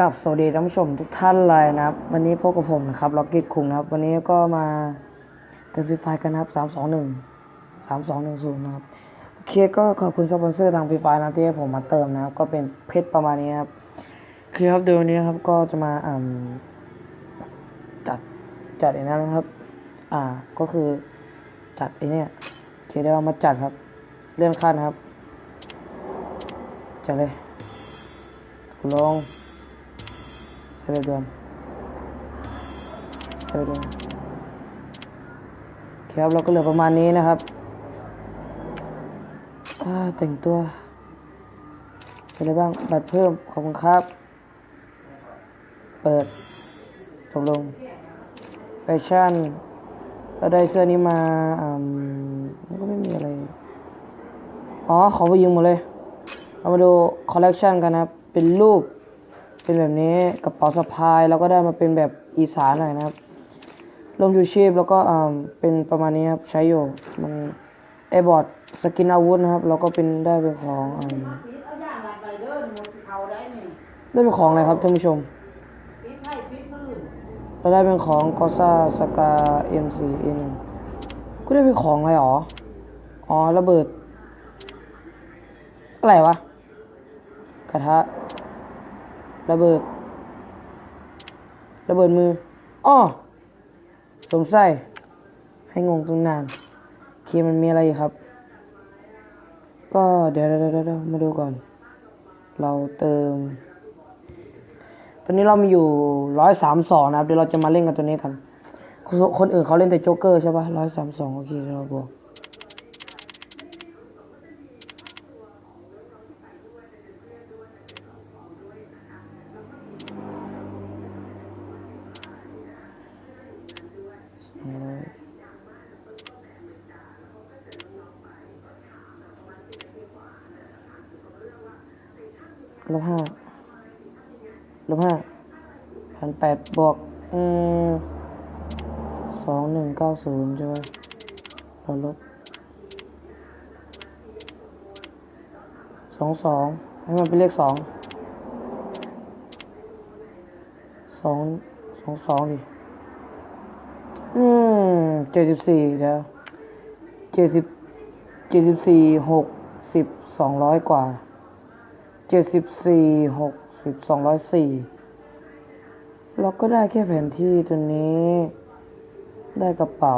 กับสวัสดีท่านผู้ชมทุกท่านเลยนะครับ วันนี้พบกับผมนะครับล็อกกี้คุงนะครับ วันนี้ก็มาเติมฟรีไฟกันนะครับสามสองหนึ่งสามสองหนึ่งศูนย์นะครับโอเคก็ขอบคุณสปอนเซอร์ทางฟรีไฟนะที่ให้ผมมาเติมนะครับ ก็เป็นเพชรประมาณนี้ครับคือครับเดี๋ยววันนี้ครับก็จะมาอ่าจัดจัดไอ้นั้นนะครับ อ่าก็คือจัดไอ้นี่โอเคเดี๋ยวเรามาจัดครับเลื่อนขั้นครับจัดเลยลง ใช้ไปเดือนใช้ไปเดือนครับเราก็เหลือประมาณนี้นะครับแต่งตัวเป็นอะไรบ้าง บัตรเพิ่ม ขอบคุณครับ เปิดตกลงแฟชั่น เราได้เสื้อนี้มาอ่ามันก็ไม่มีอะไร อ๋อ ขอไปยืมหมดเลย เรามาดูคอลเลกชันกันนะครับ เป็นรูป เป็นแบบนี้กระเป๋าสะพายแล้วก็ได้มาเป็นแบบอีสานหน่อยนะครับลมชูชีพแล้วก็อ่าเป็นประมาณนี้ครับใช้อยู่มันไอบอร์ดสกินอาวุธนะครับแล้วก็เป็นได้เป็นของอ่าไรได้เป็นของอะไรครับท่านผู้ชมเราได้เป็นของกอซ่าสกาเอ็มซีเอ็นก็ได้เป็นของอะไรหรออ๋อระเบิดอะไรวะกระทะ ระเบิด ระเบิดมืออ้อสงสัยให้งงตรงนานเคมันมีอะไรครับ ก็เดี๋ยวเดี๋ยวเดี๋ยวมาดูก่อน เราเติม ตอนนี้เรามีอยู่ร้อยสามสองนะครับ เดี๋ยวเราจะมาเล่นกันตัวนี้กัน คนอื่นเขาเล่นแต่โจ๊กเกอร์ใช่ปะร้อยสามสองโอเคเดี๋ยวเราบวก ลบห้าลบห้าพันแปดบวกอืมสองหนึ่งเก้าศูนย์ใช่ไหมเราลบสองสองให้มันเป็นเลขสองสองสองสองดิ อืมเจ็ดสิบสี่เดี๋ยวเจ็ดสิบเจ็ดสิบสี่หกสิบสองร้อยกว่า เจ็ดสิบสี่หกสิบสองร้อยสี่เราก็ได้แค่แผนที่ตัวนี้ ได้กระเป๋า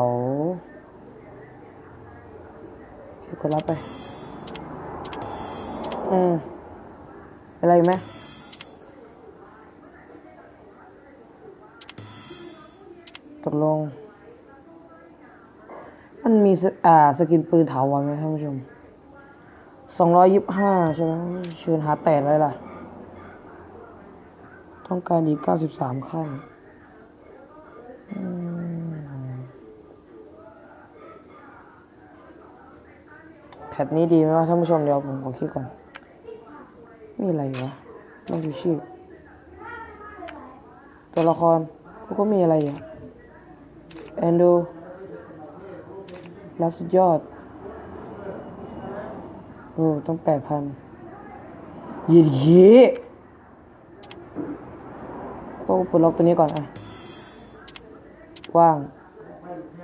คิวก็รับไป อืมอะไรไหมตกลง มันมีอ่า สกินปืนถาวรไหมท่านผู้ชม สองร้อยยิบห้าใช่ไหมเชิญหาแตกเลยล่ะ ต้องการอีกเก้าสิบสามขั้นอืมแพทนี้ดีไหมวะท่านผู้ชมเดี๋ยวผมขอคิดก่อน มีอะไรวะต้องดูชื่อตัวละครเขาก็มีอะไรอะแอนดูรับสุดยอด โอ้ต้องแปดพันยีดีก็ปลดล็อกตัวนี้ก่อนอะว่าง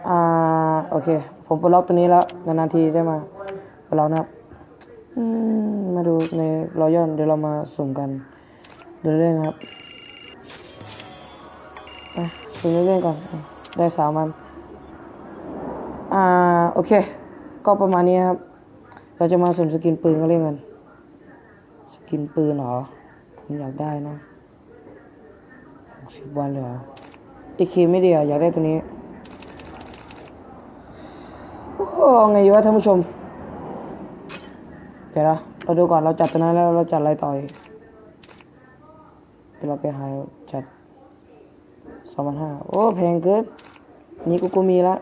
อ่า โอเค ผมปลดล็อกตัวนี้แล้ว นานๆทีได้มาปลดล็อกนะครับมาดูในรอยย่อนเดี๋ยวเรามาสุ่มกันเดี๋ยวเล่นนะครับอะสุ่มเล่นๆก่อน ได้สามวัน อ่า โอเค ก็ประมาณนี้ครับ เราจะมาสุ่มสกินปืนก็เล่นกัน สกินปืนเหรอผมอยากได้นะสิบวันเลยเหรอไอเคไม่ดีอะอยากได้ตัวนี้โอ้ไงวะท่านผู้ชม เดี๋ยวนะเราดูก่อนเราจัดตัวนั้นแล้วเราจัดอะไรต่ออีกเดี๋ยเราไปหาจัดสองพันห้าโอ้แพงเกินนนี้กูก็มีละ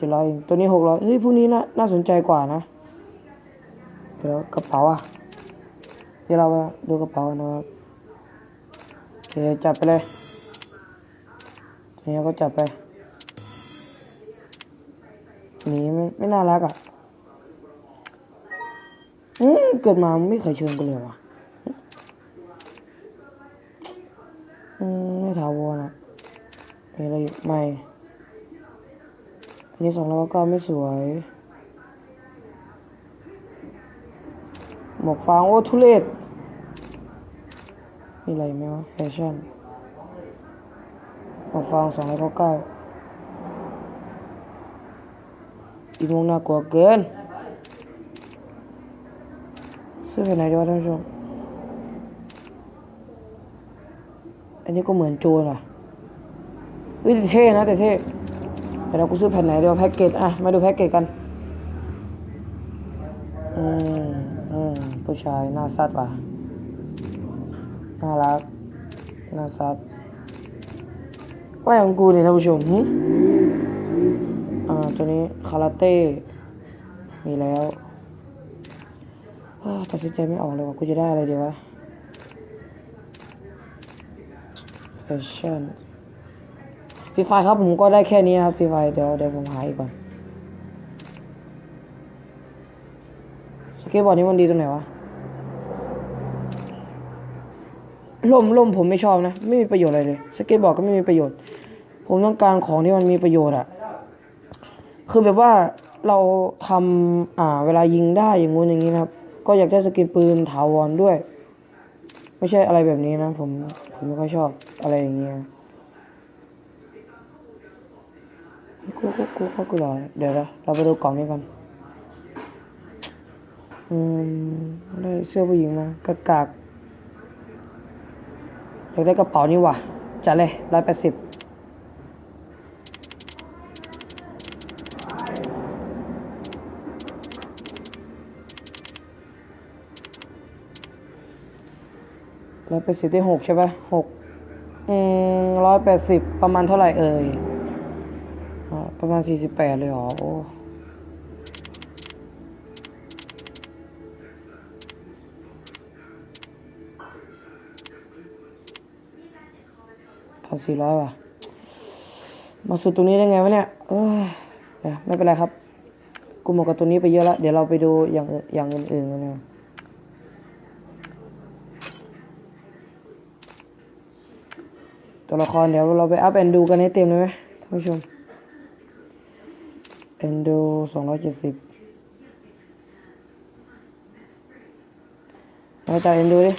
จ็ดร้อยตัวนี้หกร้อยเฮ้ยพวกนี้น่าน่าสนใจกว่านะเดี๋ยวกระเป๋าอะเดี๋ยวเราดูกระเป๋านะครับโอเคจับไปเลยทีนี้ก็จับไปหนีไม่ไม่น่ารักอะอืมเกิดมาไม่เคยเชิญกูเลยว่ะอืมไม่ถาวรอะมีอะไรอีกไม่ อันนี้สองร้อยเก้าไม่สวย หมวกฟางโอ้ทุเรศมีอะไรไหมวะแฟชั่นหมวกฟางสองร้อยเก้าเก้าอีวงน่ากลัวเกินซื้อไปไหนดีวะท่านผู้ชมอันนี้ก็เหมือนโจรอะเฮ้ยแต่เท่นะแต่เท่ แต่เรากูซื้อแผ่นไหนเดี๋ยวแพ็กเกจอะมาดูแพ็กเกจกันอืมอืมผู้ชายน้าซัดว่ะน่ารักน้าซัดว่าของกูเนี่ยท่านผู้ชมหึอ่าตัวนี้คาราเต้มีแล้วอ้าวตัดสินใจไม่ออกเลยว่ากูจะได้อะไรดีวะแฟชั่น ฟรีไฟครับผมก็ได้แค่นี้ครับฟรีไฟเดี๋ยวเดี๋ยวผมหาอีกก่อนสเก็ตบอร์ดนี้มันดีตรงไหนวะล่มล่มผมไม่ชอบนะ ไม่มีประโยชน์อะไรเลยสเก็ตบอร์ดก็ไม่มีประโยชน์ ผมต้องการของที่มันมีประโยชน์อะคือแบบว่าเราทำอ่า เวลายิงได้อย่างงู้นอย่างนี้นะครับ ก็อยากได้สกินปืนถาวรด้วย ไม่ใช่อะไรแบบนี้นะ ผมผมไม่ค่อยชอบอะไรอย่างเงี้ย กูกูกูกูกูรอเดี๋ยวเราไปดูกล่องนี้กันอืมได้เสื้อผู้หญิงมากากากอยากได้กระเป๋านี่ว่ะจัดเลยร้อยแปดสิบร้อยแปดสิบได้หกใช่ปะหกอืมร้อยแปดสิบประมาณเท่าไหร่เอ่ย ประมาณสี่สิบแปดเลยเหรอ โอ้พันสี่ร้อยว่ะ มาสุดตรงนี้ได้ไงวะเนี่ยเอ้ยเดี๋ยวไม่เป็นไรครับ กูหมดกับตัวนี้ไปเยอะแล้ว เดี๋ยวเราไปดูอย่างอื่นอย่างอื่นๆกันนะตัวละครเดี๋ยวเราไปอัพแอนดูกันให้เต็มเลยไหมท่านผู้ชม แอนดูสองร้อยเจ็ดสิบมาจ่ากแอนดูดิ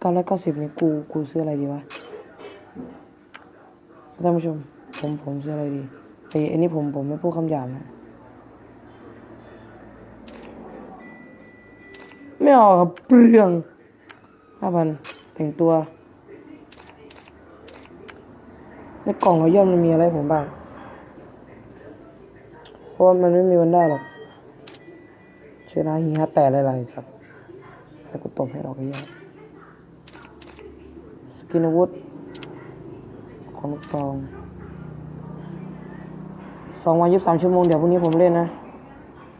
เก้าร้อยเก้าสิบนี่กู กูซื้ออะไรดีวะท่านผู้ชม ผม ผมซื้ออะไรดีไอ้อ้นี่ผม ผมไม่พูดคำหยาบนะไม่ออกครับเปลืองห้าพันแต่งตัว ในกล่องราย่อมมันมีอะไรผมบ้าง เพราะว่ามันไม่มีวันได้หรอกเชื่อนะฮีฮัตแต่อะไรๆสัตว์แต่กูตบให้ออกก็ยากสกินอาวุธของลูกซองสองวันยี่สิบสามชั่วโมง เดี๋ยวพรุ่งนี้ผมเล่นนะ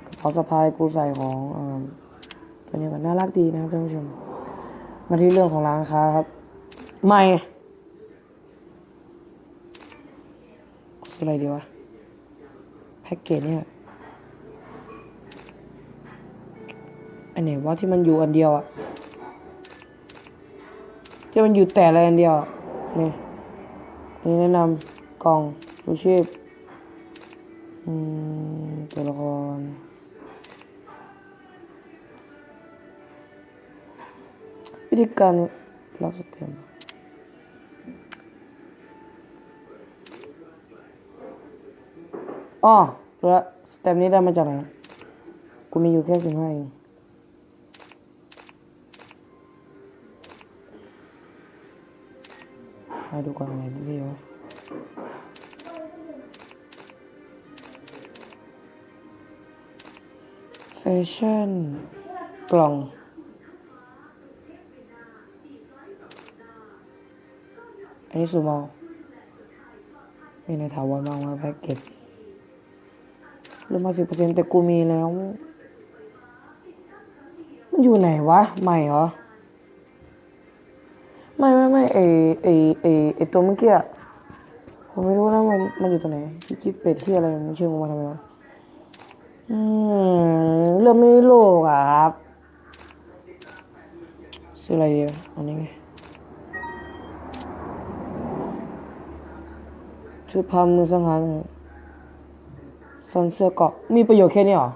กระเป๋าสะพายกูใส่ของอตัวนี้มันน่ารักดีนะครับท่านผู้ชม มาที่เรื่องของร้านค้าครับไม่ืออะไรดีวะ แพ็กเกจเนี่ย อันไหนว่าที่มันอยู่อันเดียวอะที่มันอยู่แต่อะไรอันเดียวนี่นี่แนะนำกล่องรูชีพอืมตัวละครวิธีการล็อกสเต็ม อ๋อแล้วสเต็มนี้ได้มาจากไหนกูมีอยู่แค่สิบห้าเองให้ดูก่อนไหนสิวะแฟชั่นกล่องอันนี้สูมอลมีในถาวรมางมาแพ็กเกจ ลดมาสิบเปอร์เซ็นต์แต่กูมีแล้ว มันอยู่ไหนวะ ใหม่เหรอ ไม่ไม่ไม่ไอไอไอไอตัวเมื่อกี้ผมไม่รู้นะมันมันอยู่ตรงไหนจิ๊บจิ๊บเป็ดที่อะไรมันชื่อมาทำไมวะอืมเรื่องไม่โลกอะครับชื่ออะไรดีวะอันนี้ไงชุดพามือสังหาร ซันเสื้อเกาะมีประโยชน์แค่นี้หรอ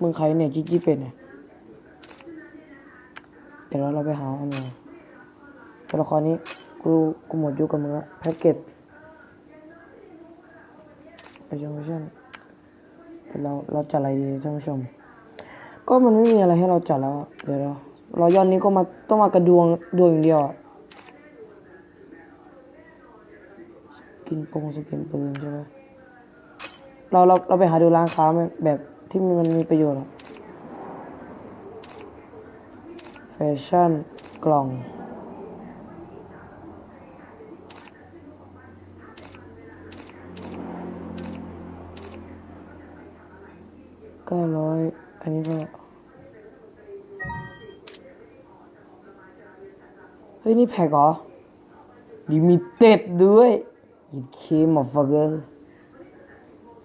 มึงใครเนี่ยจิ๊บจิ๊บเป็ดเนี่ย เดี๋ยวเราไปหาเอามาตัวละครนี้กูกูหมดยุคกับมึงละแพ็กเกจไปชมชั่นเราเราจัดอะไรดีท่านผู้ชม ก็มันไม่มีอะไรให้เราจัดแล้ว เดี๋ยวเราเราย้อนนี้ก็มาต้องมากระดวงดวงอย่างเดียวอะ กินปงสกินปืนใช่ไหมเราเราเราไปหาดูร้านค้าแบบที่มันมีประโยชน์อะแฟชั่นกล่องเก้าร้อยอันนี้ก็เฮ้ยนี่แพ็กเหรอลิมิเต็ดด้วย ยิเคมอฟเกอร์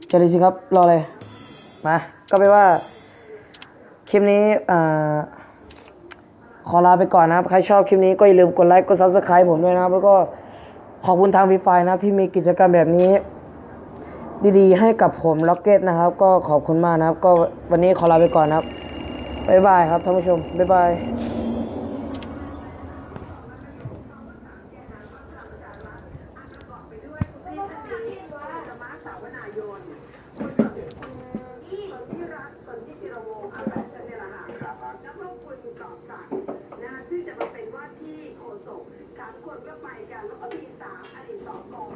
จะเลยสิครับ รอเลย มา ก็เป็นว่า คลิปนี้อ่าขอลาไปก่อนนะครับ ใครชอบคลิปนี้ก็อย่าลืมกดไลค์ กด subscribe ผมด้วยนะครับ แล้วก็ขอบคุณทางวีไฟนะครับ ที่มีกิจกรรมแบบนี้ ดีๆ ให้กับผมล็อกเก็ตนะครับ ก็ขอบคุณมากนะครับ ก็วันนี้ขอลาไปก่อนนะครับ บ๊ายบายครับท่านผู้ชม บ๊ายบาย สุขการคนก็ไปกัน แล้วก็มีสามอดีตสองกอร